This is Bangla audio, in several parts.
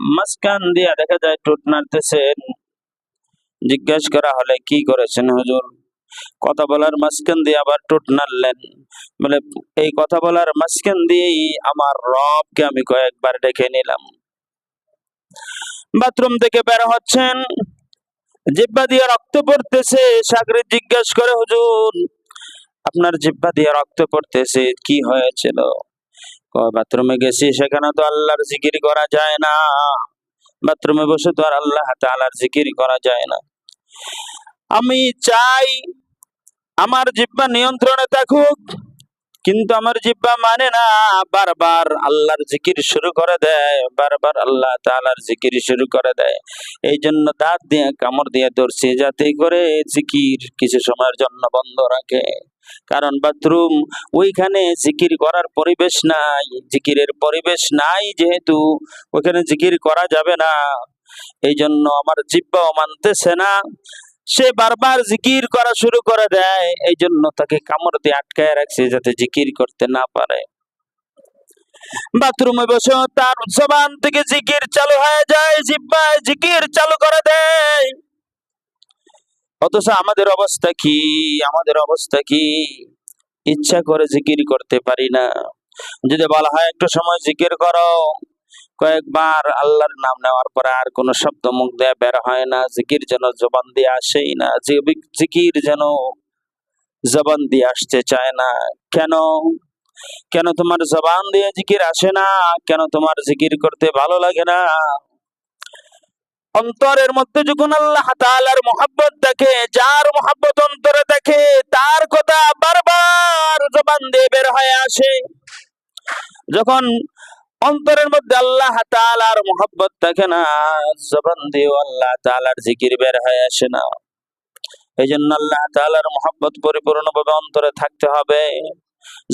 মাঝখান দিয়ে দেখা যায় টুট নাড়তেছেন। জিজ্ঞেস করা হলে, কি করেছেন হুজুর? কথা বলার মাঝখান দিয়ে আবার টুট নাড়লেন। বলে, এই কথা বলার মাঝখান দিয়েই আমার রবকে আমি কয়েকবার ডেকে নিলাম। বাথরুম থেকে বের হচ্ছেন। জিব্বা দিয়ে রক্ত পড়তেছে। সাগরে জিজ্ঞেস করে, হুজুর, আপনার জিব্বা দিয়ে রক্ত পড়তেছে, কি হয়েছিল? বাথরুমে গেছি সেখানে তো আল্লাহর জিকির করা যায় না। বাথরুমে বসে তো আর আল্লাহ তাআলার জিকির করা যায় না। আমি চাই আমার জিব্বা নিয়ন্ত্রণে থাকুক, কিন্তু আমার জিব্বা মানে না বারবার আল্লাহর জিকির শুরু করে দেয়, বারবার আল্লাহ তালার জিকির শুরু করে দেয়। এই জন্য দাঁত দিয়ে কামড় দিয়ে ধরছি যাতে করে জিকির কিছু সময়ের জন্য বন্ধ রাখে। কারণ বাথরুম ওইখানে জিকির করার পরিবেশ নাই, জিকিরের পরিবেশ নাই যেহেতু ওখানে জিকির করা যাবে না। এই জন্য আমার জিব্বাও মানতেছে না। সে বারবার জিকির করা শুরু করে দেয় এই জন্য তাকে কামড় দিয়ে আটকায় রাখছে যাতে জিকির করতে না পারে। বাথরুমে বসে তার জবান থেকে জিকির চালু হয়ে যায় জিব্বায় জিকির চালু করে দেয়। অথচ আমাদের অবস্থা কি? আমাদের অবস্থা কি? ইচ্ছা করে জিকির করতে পারি না। যদি বলা হয় একটু সময় জিকির করো। কয়েকবার আল্লাহর নাম নেওয়ার পরে আর কোনো শব্দ মুখ দিয়ে বের হয় না। জিকির যেন জবান দিয়ে আসেই না। জিকির যেন জবান দিয়ে আসতে চায় না। কেন? কেন তোমার জবান দিয়ে জিকির আসে না? কেন তোমার জিকির করতে ভালো লাগে না? অন্তরের মধ্যে যখন আল্লাহ তাআলার মোহাব্বত দেখে, যার মোহাব্বত অন্তরে দেখে, তার কথা বারবার জবান দিয়ে বের হয়ে আসে। যখন অন্তরের মধ্যে আল্লাহ তাআলার মোহাব্বত থাকে না, জবান দিয়ে আল্লাহ তাআলার জিকির বের হয়ে আসে না। এই জন্য আল্লাহ তাআলার মোহাব্বত পরিপূর্ণভাবে অন্তরে থাকতে হবে।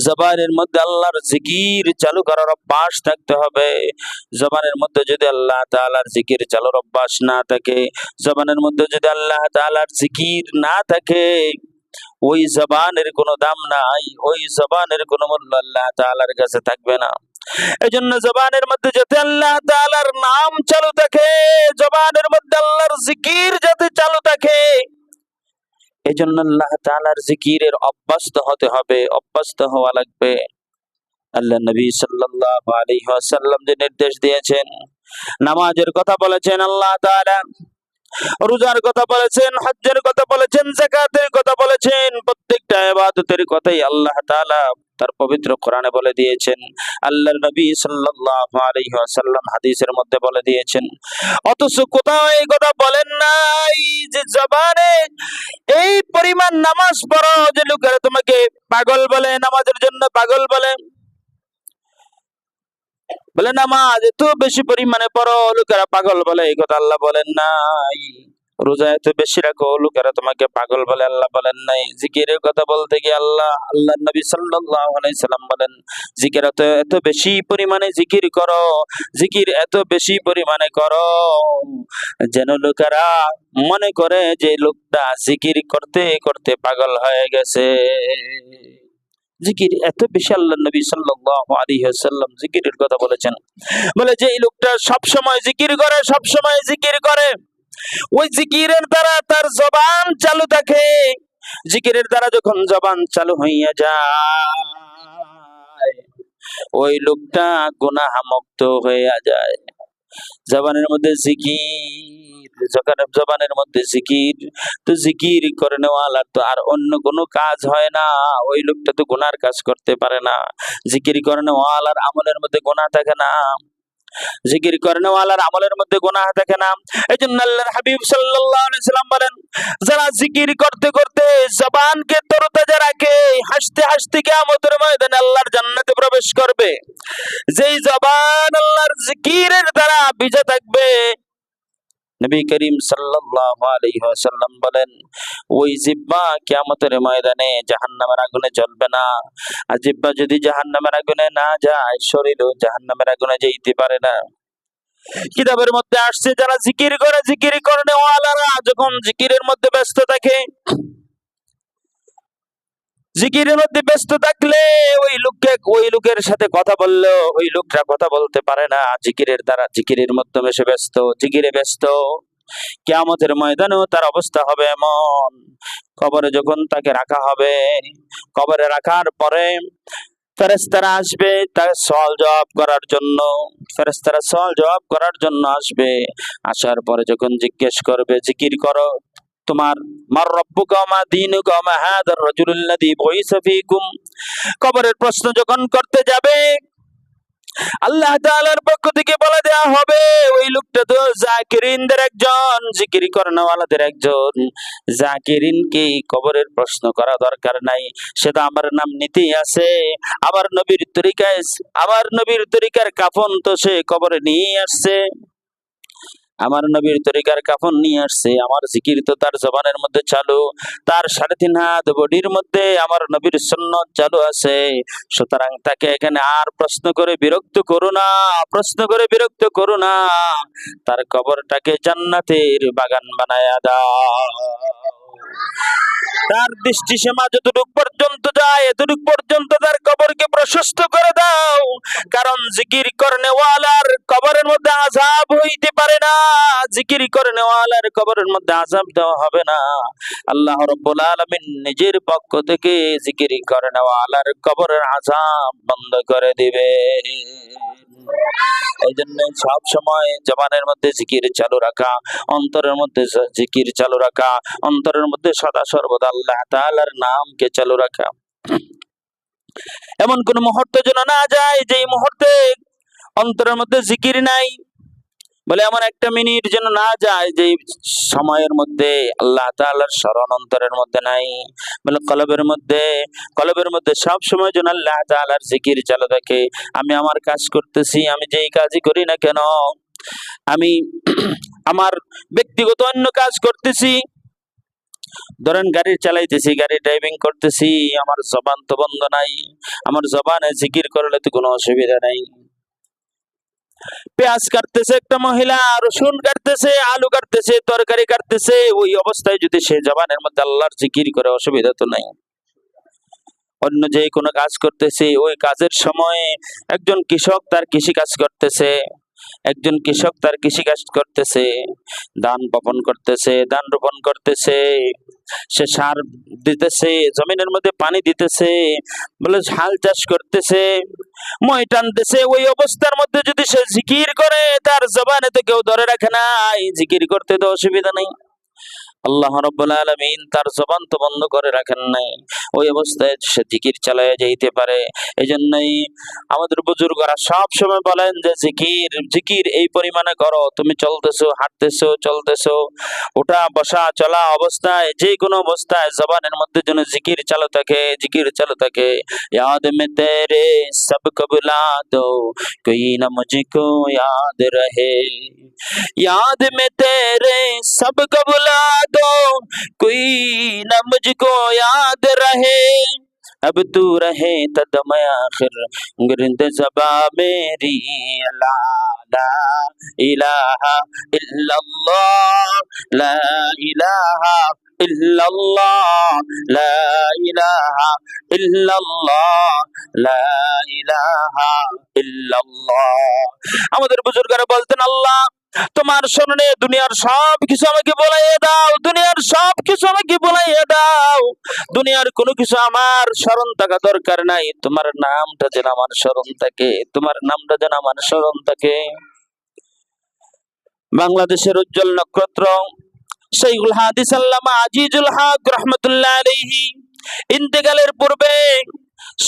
জবানের মধ্যে আল্লাহর জিকির চালু করার অভ্যাস থাকতে হবে। জবানের মধ্যে যদি আল্লাহ তাআলার জিকির চালুর অভ্যাস না থাকে, জবানের মধ্যে যদি আল্লাহ তাআলার জিকির না থাকে, ওই জবানের কোনো দাম নাই, ওই জবানের কোনো মূল্য আল্লাহ তাআলার কাছে থাকবে না। এই জবানের মধ্যে যাতে আল্লাহ তাআলার নাম চালু থাকে, জবানের মধ্যে আল্লাহর জিকির যাতে চালু থাকে এই জন্য আল্লাহ তালার জিকিরের অভ্যস্ত হতে হবে, অভ্যস্ত হওয়া লাগবে। আল্লাহ নবী সাল্লাহ আলী সাল্লাম যে নির্দেশ দিয়েছেন, নামাজের কথা বলেছেন আল্লাহ তাআলা। রোজার কথা বলেছেন, হজ্জের কথা বলেছেন যাকাতের কথা বলেছেন, প্রত্যেকটা ইবাদতের কথাই আল্লাহ তাআলা তার পবিত্র কোরআনে বলে দিয়েছেন। আল্লাহর নবী সাল্লাল্লাহু আলাইহি ওয়াসাল্লাম হাদিসের মধ্যে বলে দিয়েছেন, অথচ কোথাও এই কথা বলেন নাই যে জবানে এই পরিমাণ নামাজ পড়ো যে লোকেরা তোমাকে পাগল বলে, নামাজের জন্য পাগল বলে। বলে নামাজ এত বেশি পরিমাণে পড়ো, লোকেরা পাগল বলে। এই কথা আল্লাহ বলেন নাই। রোজা এত বেশি রাখো, লোকেরা তোমাকে পাগল বলে, আল্লাহ বলেন নাই। জিকিরের কথা বলতে গিয়ে আল্লাহ আল্লাহ নবী সাল্লাম বলেন, জিকির এত এত বেশি পরিমাণে জিকির করো, জিকির এত বেশি পরিমাণে করো, যেন লোকেরা মনে করে যে লোকটা জিকির করতে করতে পাগল হয়ে গেছে। জিকির, এত বেশি আল্লাহ নবী সাল্লাল্লাহু আলাইহি ওয়াসাল্লাম জিকিরের কথা বলেছেন। বলে যে এই লোকটা সব সময় জিকির করে সব সময় জিকির করে। ওই জিকিরের দ্বারা তার জবান চালু থাকে। জিকিরের দ্বারা যখন জবান চালু হইয়া যায়, ওই লোকটা গুনাহ মুক্ত হইয়া যায়। জবানের মধ্যে জিকির জবানের মধ্যে জিকির, তো জিকির করে নেওয়ালা তো আর অন্য কোনো কাজ হয় না, ওই লোকটা তো গুনার কাজ করতে পারে না। জিকির করে নেওয়ালার আমলের মধ্যে গুনাহ থাকে না। জিকির করে নেওয়ালার আমলের মধ্যে থাকে না। এই জন্য হাবিব সাল্লাম বলেন, যারা জিকির করতে করতে জবানকে তরতাজা রাখে, হাসতে হাসতে কিয়ামতের ময়দানে আল্লাহর জান্নাতে প্রবেশ করবে। যেই জবান আল্লাহর জিকিরের দ্বারা ভিজে থাকবে নবী করিম সাল্লাল্লাহু আলাইহি ওয়াসাল্লাম বলেন, ওই জিব্বা কিয়ামতের ময়দানে জাহান্নামের আগুনে জ্বলবে না। আর জিব্বা যদি জাহান্নামের আগুনে না যায়, শরীরও জাহান্নামের আগুনে যেতে পারে না। কিতাবের মধ্যে আসছে, যারা জিকির করে জিকির করে ওয়ালারা যখন জিকিরের মধ্যে ব্যস্ত থাকে জিকিরের মধ্যে ব্যস্ত থাকলে ওই লোককে, ওই লোকের সাথে কথা বলল, ওই লোকটা কথা বলতে পারে না। জিকিরের দ্বারা জিকিরের মাধ্যমে সে ব্যস্ত, জিকিরে ব্যস্ত। কেয়ামতের ময়দানেও তার অবস্থা হবে এমন। কবরে যখন তাকে রাখা হবে, কবরে রাখার পরে ফেরেস্তারা আসবে তার সল জবাব করার জন্য। ফেরেস্তারা সওয়াল জবাব করার জন্য আসবে। আসার পরে যখন জিজ্ঞেস করবে, জিকির করো? তোমার, মার রব্বুকা মা দীনুকা মা হাদার রাজুলুল্লাযী বুইসা ফীকুম। কবরের প্রশ্ন যখন করতে যাবে, আল্লাহ তাআলার পক্ষ থেকে বলে দেয়া হবে, ওই লোকটা তো জাকিরিনদের একজন, জিকির করনেওয়ালাদের একজন। জাকিরিনকে কবরের প্রশ্ন করা দরকার নাই সেটা আমার নাম নিতেই আছে। আমার নবীর তরিকায়, আমার নবীর তরিকার কাফন তো সে কবরে নিয়ে আসছে। আমার নবীর তরিকার কাফন নিয়ে আসছে, আমার জিকির তো তার জবানের মধ্যে চালু, তার সাড়ে তিন হাত বডির মধ্যে আমার নবীর সন্ন্যত চালু আছে। সুতরাং তাকে এখানে আর প্রশ্ন করে বিরক্ত করো না, প্রশ্ন করে বিরক্ত করো না, তার কবরটাকে জান্নাতের বাগান বানায়া দাও। তার দৃষ্টি সীমা যতটুক পর্যন্ত যায়, এতটুক পর্যন্ত তার কবরকে প্রশস্ত করে দাও। কারণ জিকির করনেওয়ালার কবরের মধ্যে আজাব হইতে পারে না। জিকির করনেওয়ালার কবরের মধ্যে আজাব দেওয়া হবে না। আল্লাহ রব্বুল নিজের পক্ষ থেকে জিকির করনেওয়ালার কবরের আজাব বন্ধ করে দিবে এই জন্য সব সময় জবানের মধ্যে জিকির চালু রাখা, অন্তরের মধ্যে জিকির চালু রাখা, অন্তরের মধ্যে সদা সর্বদা আল্লাহ তাআলার নামকে চালু রাখা। এমন কোন মুহূর্ত যেন না যায়, যেই মুহূর্তে অন্তরের মধ্যে জিকির নাই বলে, এমন একটা মিনিট যেন না যায় যে সময়ের মধ্যে আল্লাহ তাআলার স্মরণ অন্তরের মধ্যে নাই। বলে, কলবের মধ্যে কলবের মধ্যে সব সময় যেন আল্লাহ তাআলার জিকির চালু থাকে। আমি আমার কাজ করতেছি, আমি যেই কাজই করি না কেন, আমি আমার ব্যক্তিগত অন্য কাজ করতেছি। ধরেন গাড়ি চালাইতেছি, গাড়ি ড্রাইভিং করতেছি, আমার জবান তো বন্ধ নাই, আমার জবানে জিকির করলে তো কোনো অসুবিধা নাই। পেঁয়াজ কাটতেছে একটা মহিলা, রসুন কাটতেছে, আলু কাটতেছে, তরকারি কাটতেছে, ওই অবস্থায় যদি সে জবানের মধ্যে আল্লাহর জিকির করে, অসুবিধা তো নাই। অন্য যে কোনো কাজ করতেছে, ওই কাজের সময় একজন কৃষক তার কৃষি কাজ করতেছে, একজন কৃষক তার কৃষি কাজ করতেছে, ধান বপন করতেছে, ধান রোপণ করতেছে, সে সার দিতেছে, জমিনের মধ্যে পানি দিতেছে, বলে হাল চাষ করতেছে মই দেশে ওই অবস্থার মধ্যে যদি সে জিকির করে, তার জবানে তো কেউ ধরে রাখে না জিকির করতে তো অসুবিধা নেই। আল্লাহ রব্বুল আলামিন তার জবান তো বন্ধ করে রাখেন নাই ওই অবস্থায় সে জিকির চালায় যাইতে পারে এই জন্যই আমাদের বুজুর্গরা সব সময় বলেন যে জিকির জিকির এই পরিমাণে করো তুমি চলতেছো হাঁটতেছো চলতেছো ওঠা বসা চলা অবস্থায় যে কোনো অবস্থায় জবানের মধ্যে যেন জিকির চালু থাকে জিকির চালু থাকে याद में तेरे सब कबुला दो कोई न मुझको याद रहे याद में तेरे सब कबुला दो कोई न मुझको याद रहे अब तू रहे तदम आखिर गिरद जबा मेरी ला ला इलाहा इल्लल्लाह ला इलाहा इल्लल्लाह ला इलाहा ইল্লাল্লাহ লা ইলাহা ইল্লাল্লাহ আমাদের বুজুর্গরা বলতেন আল্লাহ তোমার স্মরণে দুনিয়ার সব কিছু আমাকে বলাইয়ে দাও দুনিয়ার সব কিছু আমাকে বলাইয়ে দাও। দুনিয়ার কোনো কিছু আমার স্মরণ থাকা দরকার নাই। তোমার নামটা যেন আমার স্মরণ থাকে। তোমার নামটা যেন আমার স্মরণ থাকে। বাংলাদেশের উজ্জ্বল নক্ষত্র শাইখুল হাদিস আল্লামা আজিজুল হক রহমতুল্লাহ ইন্তেকালের পূর্বে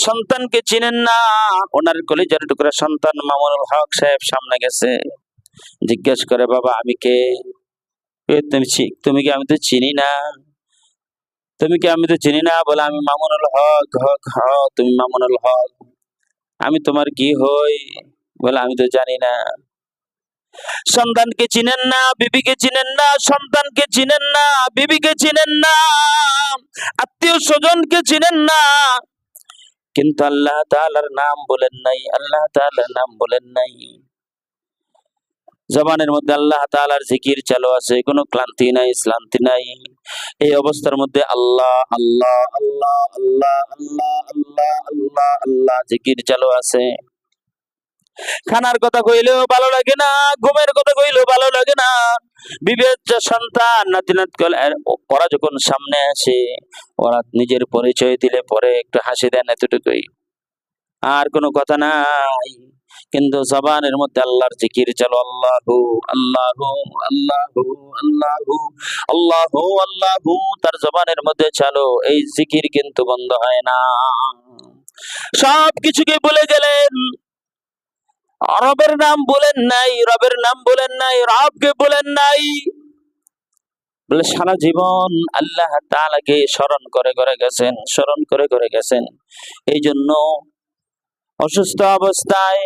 সন্তানকে চিনেন না। ওনার কলেজের টুকরা সন্তান মামুনুল হক সাহেব সামনে গেছে। জিজ্ঞেস করে, বাবা, আমি কে? তুমি তুমি কি আমি তো চিনি না? তুমি কি আমি তো চিনি না? বলে, আমি মামুনুল হক হক হ তুমি মামুনুল হক। আমি তোমার কি হই? বলে, আমি তো জানি না। সন্তানকে চিনেন না, বিবিকে চিনেন না, সন্তানকে চিনেন না, বিবিকে চিনেন না, আত্মীয় স্বজনকে চিনেন না। কিন্তু আল্লাহ তাআলার নাম বলেন নাই, আল্লাহ তাআলার নাম বলেন নাই। জবানের মধ্যে আল্লাহ তাআলার জিকির চালু আছে, কোনো ক্লান্তি নাই, শ্লান্তি নাই। এই অবস্থার মধ্যে আল্লাহ আল্লাহ আল্লাহ আল্লাহ আল্লাহ আল্লাহ আল্লাহ আল্লাহ জিকির চালু আছে। খানার কথা কইলেও ভালো লাগে না, ঘুমের কথা কইলেও ভালো লাগে না। বিবেক সন্তান নাতি নাত ওরা যখন সামনে আসে, ওরা নিজের পরিচয় দিলে পরে একটু হাসি দেন এতটুকুই। আর কোনো কথা নাই। কিন্তু জবানের মধ্যে আল্লাহর জিকির চলো আল্লাহু আল্লাহু আল্লাহু আল্লাহু আল্লাহু আল্লাহু তার জবানের মধ্যে চলো এই জিকির কিন্তু বন্ধ হয় না। সব কিছুকে বলে গেলেন। রবের নাম বলেন নাই, রবের নাম বলেন নাই, রবকে বলেন নাই। বলে সারা জীবন আল্লাহ তালাকে স্মরণ করে করে গেছেন, স্মরণ করে করে গেছেন। এই জন্য অসুস্থ অবস্থায়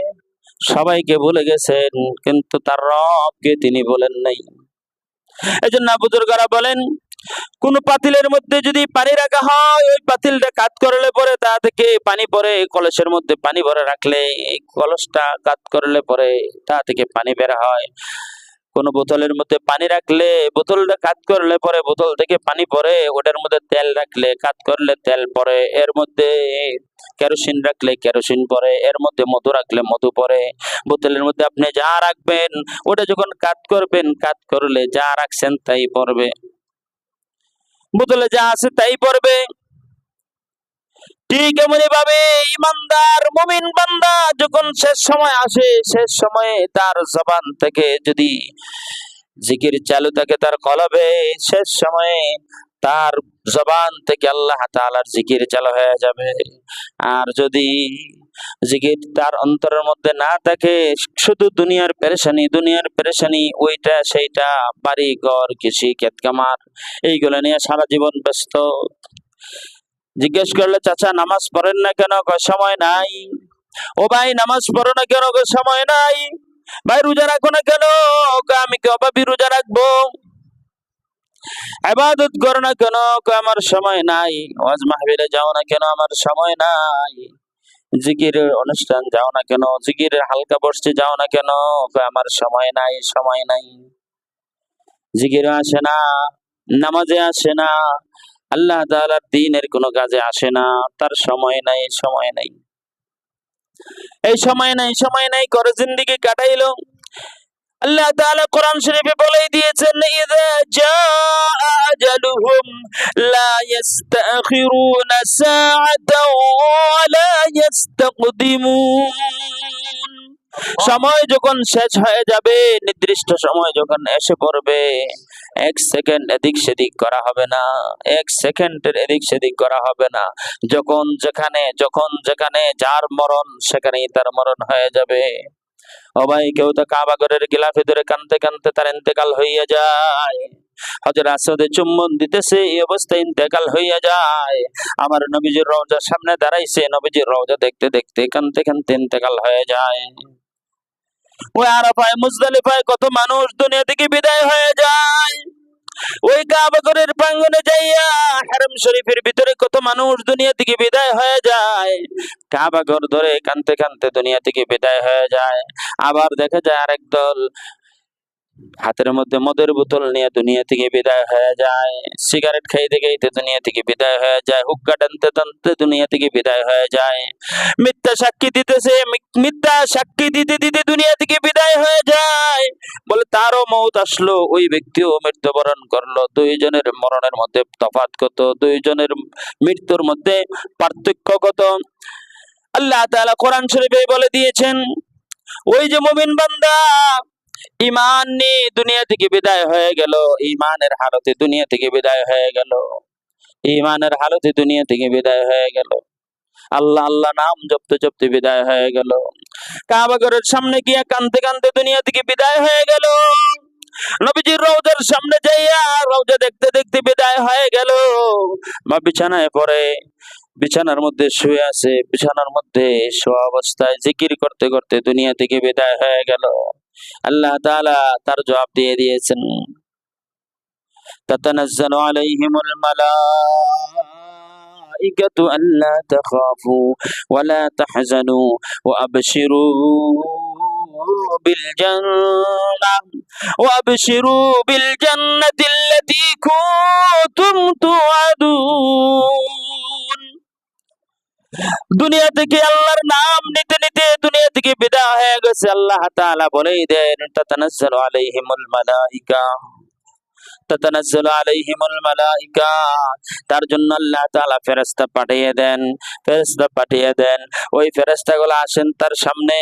সবাইকে বলে গেছেন, কিন্তু তার রবকে তিনি বলেন নাই। এই জন্য বুজুর্গরা বলেন, কোন পাতিলের মধ্যে যদি পানি রাখা হয়, ওই পাতিলটা কাত করলে পরে তা থেকে পানি পরে কলসের মধ্যে পানি ভরে রাখলে এই কলসটা কাত করলে পরে তা থেকে পানি বের হয়। কোন বোতলের মধ্যে পানি রাখলে, বোতলটা কাত করলে পরে বোতল থেকে পানি পরে ওটার মধ্যে তেল রাখলে, কাত করলে তেল পরে, এর মধ্যে কেরোসিন রাখলে কেরোসিন পরে, এর মধ্যে মধু রাখলে মধু পরে, বোতলের মধ্যে আপনি যা রাখবেন, ওটা যখন কাত করবেন, কাত করলে যা রাখছেন তাই পড়বে বোতলে যা আছে তাই পড়বে ঠিক এমনি ভাবে ইমানদার, মুমিন বান্দা যখন শেষ সময় আসে, শেষ সময়ে তার জবান থেকে যদি জিকির চালু থাকে তার কলবে, শেষ সময়ে তার জবান থেকে আল্লাহ তাআলার জিকির চালু হয়ে যাবে। আর যদি জিকির তার অন্তরের মধ্যে না থাকে, শুধু দুনিয়ার পেরেশানি দুনিয়ার পেরেশানি, ওইটা, সেইটা বাড়ি ঘর কৃষি ক্ষেত কামার এইগুলো নিয়ে সারা জীবন ব্যস্ত। জিজ্ঞেস করলে, চাচা, নামাজ পড়েন না কেন? সময় নাই। ও ভাই, নামাজ পড়ো না কেন সময় নাই। ভাই, রোজা রাখো না কেন? আমি কি অভাবী রোজা রাখব? আবাদত করো না কেন? আমার সময় নাই। ওয়াজ মাহবিলে যাও না কেন? আমার সময় নাই। জিকিরের অনুষ্ঠান যাও না কেন? জিকিরের হালকা বসতে যাও না কেন? আমার সময় নাই সময় নাই। জিকির আসে না, নামাজে আসে না। আল্লাহ তাআলার দিনের কোনো কাজে আসে না, তার সময় নাই সময় নাই। এই সময় নাই সময় নাই, করে জিন্দিগি কাটাইলো। আল্লাহ তাআলা কোরআন শরীফে বলেই দিয়েছেন, ইযা জাআ আজালুহুম লা ইস্তাখিরুনা সাআতাও ওয়া লা ইস্তাকদিমুন। সময় যখন শেষ হয়ে যাবে, নির্দিষ্ট সময় যখন এসে পড়বে, এক সেকেন্ড এদিক সেদিক করা হবে না, এক সেকেন্ডের এদিক সেদিক করা হবে না। যখন যেখানে যখন যেখানে যার মরণ, সেখানেই তার মরণ হয়ে যাবে। ও ভাই, কেউ তো কাবাগরের গিলাফে ধরে কানতে কানতে তার ইন্তেকাল হইয়া যায়। চুম্বন দিতেছে, এই অবস্থায় ইন্তেকাল যায়। আমার নবীজির রওজার সামনে দাঁড়াইছে, নবীজির রওজা দেখতে দেখতে কানতে কানতে ইন্তেকাল হয়ে যায়। ওই আরাফায় মুজদালিফায় কত মানুষ দুনিয়া থেকে বিদায় হয়ে যায়। ওই কাবাগরের প্রাঙ্গনে যাইয়া হারাম শরীফের ভিতরে কত মানুষ দুনিয়া থেকে বিদায় হয়ে যায়। কাবাগর ধরে কানতে কানতে দুনিয়া থেকে বিদায় হয়ে যায়। আবার দেখা যায় আরেক দল হাতের মধ্যে মদের বোতল নিয়ে দুনিয়া থেকে বিদায় হয়ে যায়। সিগারেট খাইতে খাইতে দুনিয়া থেকে বিদায় হয়ে যায়। হুক্কা টানতে টানতে দুনিয়া থেকে বিদায় হয়ে যায়। মিথ্যা সাক্ষী দিতেছে মিথ্যা সাক্ষী দিতে দিতে দুনিয়া থেকে বিদায় হয়ে যায়। বলে তারও মৌত আসলো, ওই ব্যক্তিও মৃত্যুবরণ করল। দুইজনের মরণের মধ্যে তফাৎ কত? দুইজনের মৃত্যুর মধ্যে পার্থক্য কত? আল্লাহ তাআলা কোরআন শরীফে বলে দিয়েছেন, ওই যে মুমিন বান্দা ইমান নিয়ে দুনিয়া থেকে বিদায় হয়ে গেল। ইমানের হালতে দুনিয়া থেকে বিদায় হয়ে গেল। ইমানের হালতে দুনিয়া থেকে বিদায় হয়ে গেল। আল্লাহ আল্লাহ নাম জপতে জপতে বিদায় হয়ে গেল। কাবাগরের সামনে গিয়া কানতে কানতে দুনিয়া থেকে বিদায় হয়ে গেল। নবীজির রওজার সামনে যাইয়া রওজা দেখতে দেখতে বিদায় হয়ে গেল। মা বিছানায় পড়ে, বিছানার মধ্যে শুয়ে আছে। বিছানার মধ্যে শোয়া অবস্থায় জিকির করতে করতে দুনিয়া থেকে বিদায় হয়ে গেল। আল্লাহ তাআলা তার জবাব দিয়ে দিয়েছেন تتنزل عليهم الملائكة ألا تخافوا ولا تحزنوا وأبشروا بالجنة وأبشروا بالجنة التي كنتم توعدون দুনিয়া থেকে আল্লাহর নাম নিতে নিতে দুনিয়া থেকে বিদায় হয়ে গেছে। আল্লাহ তাআলা বলেই দেন, তাতানাজ্জালু আলাইহিমুল মালাইকা। তার জন্য আল্লাহ ফেরেশতা পাঠিয়ে দেন পাঠিয়ে দেন। ওই আসেন তার সামনে।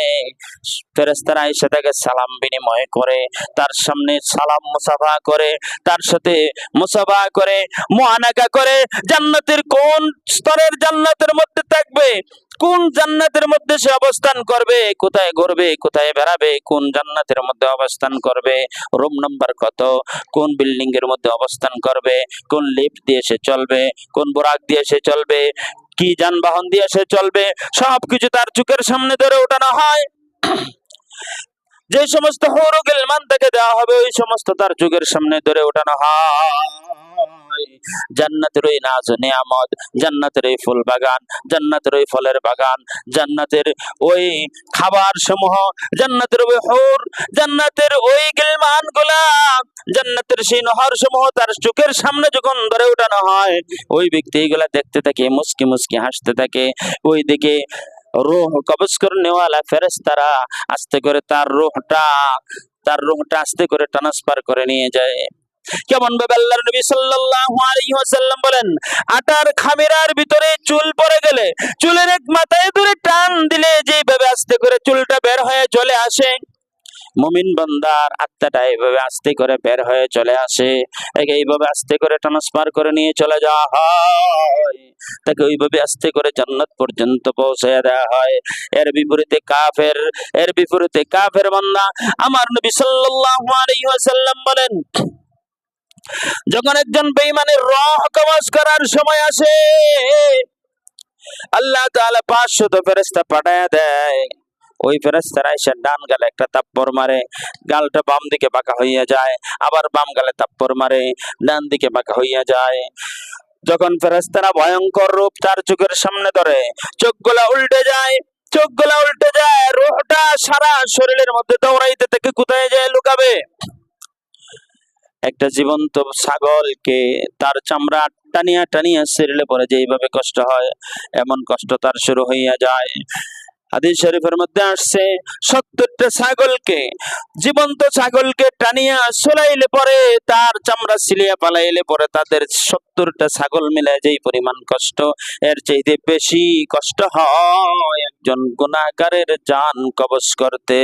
ফেরেশতারা এসে তাকে সালাম বিনিময় করে, তার সামনে সালাম মুসাফা করে, তার সাথে মুসাফা করে, মুআনাকা করে। জান্নাতের কোন স্তরের জান্নাতের মধ্যে থাকবে? কোন জান্নাতের মধ্যে সে অবস্থান করবে? কোথায় ঘুরবে? কোথায় বেড়াবে? কোন জান্নাতের মধ্যে অবস্থান করবে? রুম নাম্বার কত? কোন বিল্ডিং এর মধ্যে অবস্থান করবে? কোন লিফট দিয়ে সে চলবে? কোন বোরাক দিয়ে সে চলবে? কি যানবাহন দিয়ে সে চলবে? সবকিছু তার চোখের সামনে ধরে ওঠানো হয়। যে সমস্ত হৌর মান তাকে দেওয়া হবে, ওই সমস্ত তার যুগের সামনে ধরে ওঠানো হয়। জান্নাতের ওই নাজ, নিয়ামত, জান্নাতের ওই ফুল বাগান, জান্নাতের ওই ফলের বাগান, জান্নাতের ওই খাবার সমূহ জান্নাতের ওই হৌর, জান্নাতের ওই গেলমানগুলা জান্নাতের সেই নহর সমূহ তার চোখের সামনে যখন ধরে ওঠানো হয়, ওই ব্যক্তি এগুলা দেখতে থাকে মুসকি মুসকি হাসতে থাকে। ওই দিকে রোহ কবজ করে নেওয়ালা ফেরেস্তারা আস্তে করে তার রোহটা তার রোহটা আস্তে করে ট্রান্সফার করে নিয়ে যায়। কেমন ভাবে আল্লাহর নবী সাল্লাল্লাহু আলাইহি ওয়াসাল্লাম বলেন, আটার খামিরার ভিতরে চুল পড়ে গেলে, চুলের এক মাথায় ধরে টান দিলে যেভাবে আস্তে করে চুলটা বের হয়ে চলে আসে। মুমিন বান্দার আত্মাটা এইভাবে আস্তে করে বের হয়ে চলে আসে একে এইভাবে আস্তে করে ট্রান্সফার করে নিয়ে চলে যাওয়া হয়। তাকে ওইভাবে আস্তে করে জান্নাত পর্যন্ত পৌঁছে দেওয়া হয়। এর বিপরীতে কাফের, এর বিপরীতে কাফের বান্দা। আমার নবী সাল্লাল্লাহু আলাইহি ওয়াসাল্লাম বলেন যখন একজন বেঈমানের রহ কবজ করার সময় আসে, আল্লাহ তাআলা পাঁচশত ফেরেশতা পাঠায়া দেয়। ওই ফেরেস্তারা এসে ডান গালে একটা তাপ্পর মারে, গালটা বাম দিকে বাঁকা হইয়া যায়, আবার বাম গালে তাপ্পর মারে, ডান দিকে বাঁকা হইয়া যায়। যখন ফেরেস্তারা ভয়ঙ্কর রূপ তার চোখের সামনে ধরে, চোখগুলা উল্টে যায়, চোখগুলা উল্টে যায়, রোহটা সারা শরীরের মধ্যে দৌড়াইতে থেকে কোথায় যায় লুকাবে? একটা জীবন্ত ছাগলকে তার চামড়া টানিয়া টানিয়া সিরিলে পরে যে এইভাবে কষ্ট হয়, এমন কষ্ট তার শুরু হইয়া যায়। হাদিস শরীফের মধ্যে আসছে, সত্তরটা ছাগলকে, জীবন্ত ছাগলকে টানিয়া সোলাইলে পরে তার চামড়া সিলিয়া পালাইলে পরে তাদের সত্তরটা ছাগল মিলে যেই পরিমাণ কষ্ট, এর চাইতে বেশি কষ্ট হয় একজন গুণাকারের যান কবজ করতে।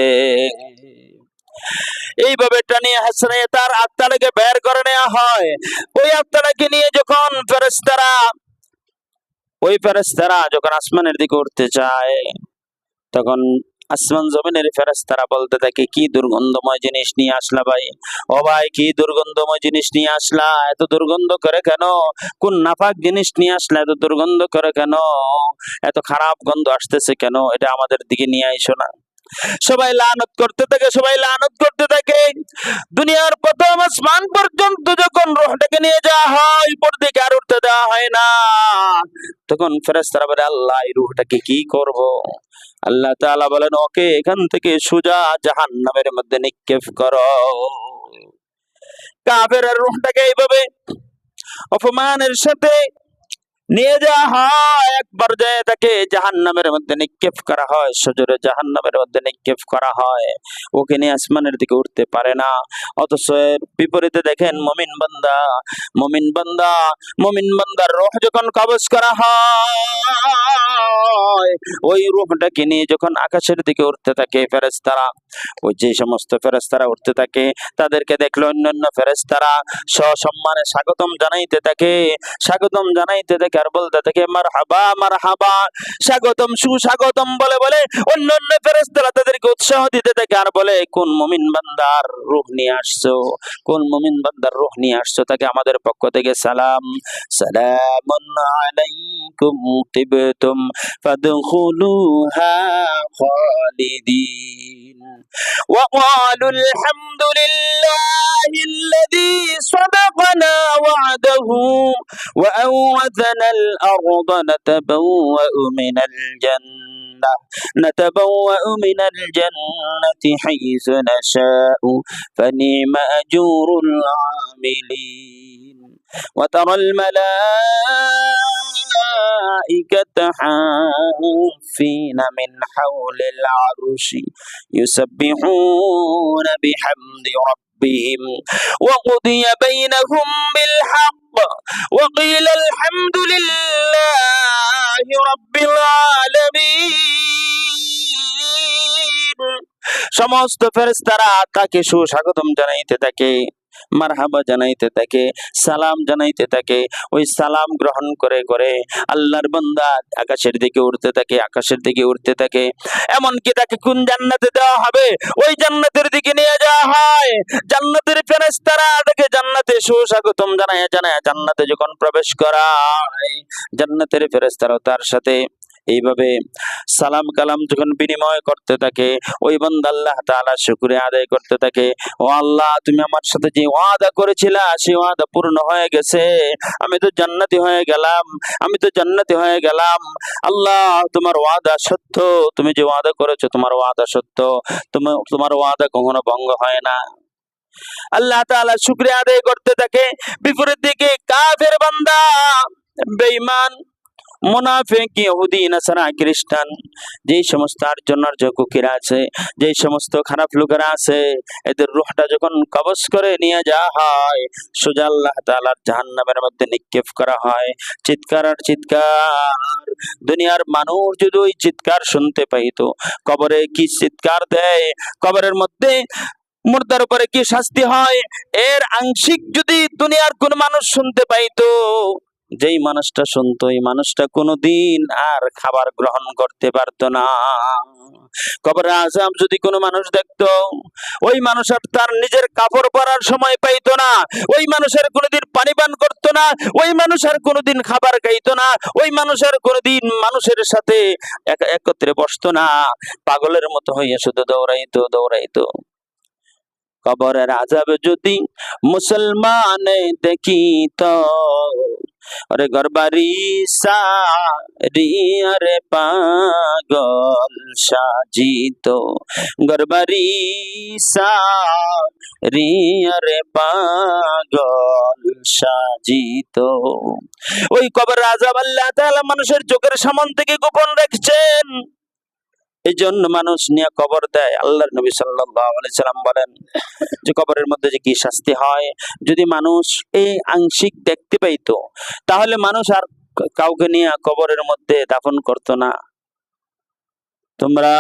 এইভাবে টানিয়ে হাসনে তার আত্মাটাকে বের করে নেওয়া হয়। ওই আত্মাটাকে নিয়ে যখন ফেরেস্তারা ওই ফেরেস্তারা যখন আসমানের দিকে উঠতে চায়, তখন আসমান জমিনের ফেরেস্তারা বলতে থাকে, কি দুর্গন্ধময় জিনিস নিয়ে আসলা ভাই? ও ভাই, কি দুর্গন্ধময় জিনিস নিয়ে আসলা? এত দুর্গন্ধ করে কেন? কোন নাফাক জিনিস নিয়ে আসলা? এত দুর্গন্ধ করে কেন? এত খারাপ গন্ধ আসতেছে কেন? এটা আমাদের দিকে নিয়ে আইসো না। সবাই লানত করতে থাকে, সবাই লানত করতে থাকে। দুনিয়ার প্রথম আসমান পর্যন্ত যখন রোহটাকে নিয়ে যাওয়া হয়, উপর দিকে আর উঠতে দেওয়া হয় না। তখন ফেরেস্তারা বলে, আল্লাহ, এই রুহটাকে কি করব? আল্লাহ তাআলা বলেন, ওকে, এখান থেকে সোজা জাহান্নামের মধ্যে নিক্ষেপ করো। কাফের রুহটাকে এইভাবে অপমানের সাথে নিয়ে যাওয়া হয় এক পর্যায়ে তাকে জাহান্নামের মধ্যে নিক্ষেপ করা হয়, সজোরে জাহান্নামের মধ্যে নিক্ষেপ করা হয়। ওকে নিয়ে আসমানের দিকে উঠতে পারে না। অথচ বিপরীতে দেখেন মমিন বান্দা মমিন বান্দা, মমিন বান্দার রোহ যখন কবজ করা হয়, ওই রুহটাকে নিয়ে যখন আকাশের দিকে উঠতে থাকে ফেরেস্তারা ওই যে সমস্ত ফেরেস্তারা উঠতে থাকে, তাদেরকে দেখল অন্যান্য ফেরেস্তারা সসম্মানে স্বাগতম জানাইতে থাকে, স্বাগতম জানাইতে থাকে। আর বলতে থাকে মার হাবা মার হাবা স্বাগতম সুস্বাগতম বলে বলে অন্যান্য ফেরেস্তারা তাদেরকে উৎসাহ দিতে থাকে আর বলে কোন মুমিন বান্দার রূহ নিয়ে আসছো কোন মুমিন বান্দার রূহ নিয়ে আসছো তাকে আমাদের পক্ষ থেকে সালাম সালামুন আলাইকুম তিবতুম ফাদখুলুহা খালিদিন وقالوا الحمد لله الذي صدقنا وعده وأورثنا الأرض نتبوأ من الجنة نتبوأ من الجنة حيث نشاء فنعم أجور العاملين. وترى الملائكة حافين من حول العرش يسبحون بحمد ربهم وقضي بينهم بالحق وقيل الحمد لله رب العالمين সমস্ত ফেরেশতারা তাকে সুস্বাগতম জানাইতে থাকে মারহাবা জানাইতে থাকে, সালাম জানাইতে থাকে। ওই সালাম গ্রহণ করে করে আল্লাহর বান্দা আকাশের দিকে উঠতে থাকে, আকাশের দিকে উঠতে থাকে। এমনকি তাকে কোন জান্নাতে দেওয়া হবে? ওই জান্নাতের দিকে নিয়ে যাওয়া হয়। জান্নাতের ফেরেশতারা তাকে জান্নাতে সুস্বাগতম জানায় জানায়, জান্নাতে যখন প্রবেশ করায়, জান্নাতের ফেরেশতারাও তার সাথে এইভাবে সালাম কালাম যখন বিনিময় করতে থাকে, ওই বান্দা আল্লাহ তাআলা শুকরিয়া আদায় করতে থাকে। ও আল্লাহ, তুমি আমার সাথে যে ওয়াদা করেছিলা, সেই ওয়াদা পূর্ণ হয়ে গেছে। আমি তো জান্নাতি হয়ে গেলাম, আমি তো জান্নাতি হয়ে গেলাম। আল্লাহ, তোমার ওয়াদা সত্য। তুমি যে ওয়াদা করেছ, তোমার ওয়াদা সত্য। তোমার তোমার ওয়াদা কখনো ভঙ্গ হয় না। আল্লাহ তাআলা শুকরিয়া আদায় করতে থাকে। বিপরীত দিকে কাফের বান্দা, বেঈমান মুনাফিক ইহুদি, নাসারা, খ্রিস্টান, যেই সমস্ত আর্জন আর্য কুকিরা আছে, যেই সমস্ত খারাপ লোকেরা আছে, এদের রুহটা যখন কবজ করে নিয়ে যাওয়া হয়, সোজা আল্লাহ তাআলার জাহান্নামের মধ্যে নিক্ষেপ করা হয়। চিৎকার আর চিৎকার, দুনিয়ার মানুষ যদি ওই চিৎকার শুনতে পাইতো, কবরে কি চিৎকার দেয়, কবরের মধ্যে মুর্দার উপরে কি শাস্তি হয়, এর আংশিক যদি দুনিয়ার কোন মানুষ শুনতে পাইতো যেই মানুষটা শুনতো, এই মানুষটা কোনোদিন আর খাবার গ্রহণ করতে পারতো না। কবরে আজাব যদি কোনো মানুষ দেখতো, ওই মানুষ আর তার নিজের কাপড় পরার সময় পাইতো না, ওই মানুষের কোনোদিন পানি পান করতো না, ওই মানুষ আর কোনোদিন খাবার খাইতো না, ওই মানুষ আর কোনোদিন মানুষের সাথে এক- একত্রে বসতো না, পাগলের মতো হইয়া শুধু দৌড়াইতো দৌড়াইতো। কবরের আজাব যদি মুসলমানে দেখিত আরে গরবারি সারি আরে পাগল সাজিত গরবারি সারি আরে পাগল সাজিত ওই কবর রাজা আল্লাহ তাআলা মানুষের চোখের সামন থেকে গোপন রাখছেন। এই জন্য মানুষ নিয়ে কবর দেয়। আল্লাহর নবী সাল্লাম বলেন যে কবরের মধ্যে যে কি শাস্তি হয়? যদি মানুষ এই আংশিক দেখতে পাইতো, তাহলে মানুষ আর কাউকে নিয়ে কবরের মধ্যে দাফন করতো না। তোমরা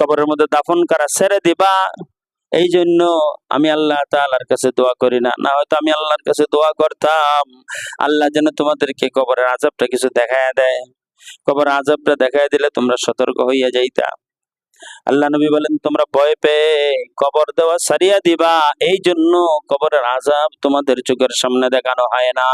কবরের মধ্যে দাফন করা ছেড়ে দিবা। এই জন্য আমি আল্লাহ তাআলার কাছে দোয়া করি না। না হয়তো আমি আল্লাহর কাছে দোয়া করতাম। আল্লাহ যেন তোমাদেরকে কবরের আজাবটা কিছু দেখায় দেয়। কবর আজাবটা দেখাই দিলে তোমরা সতর্ক হইয়া যাইতা। আল্লাহ নবী বলেন, তোমরা ভয় পেয়ে কবর দেওয়া সারিয়া দিবা। এই জন্য কবরের আজাব তোমাদের চোখের সামনে দেখানো হয় না।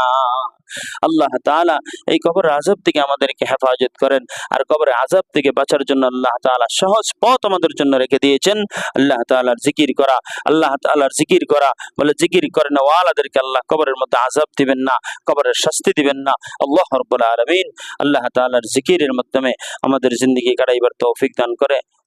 আল্লাহ তাআলা এই কবরের আজাব থেকে আমাদেরকে হেফাজত করেন। আর কবরের আজাব থেকে বাঁচার জন্য আল্লাহ তাআলা সহজ পথ আমাদের জন্য রেখে দিয়েছেন। আল্লাহ তাআলার জিকির করা, আল্লাহ তাআলার জিকির করা, বলে জিকির করেন ওয়ালাদেরকে আল্লাহ কবরের মধ্যে আজাব দিবেন না, কবরের শাস্তি দিবেন না। আল্লাহ রব্বুল আলামিন আল্লাহ তাআলার জিকিরের মাধ্যমে আমাদের জিন্দগি কাটাইবার তৌফিক দান করে।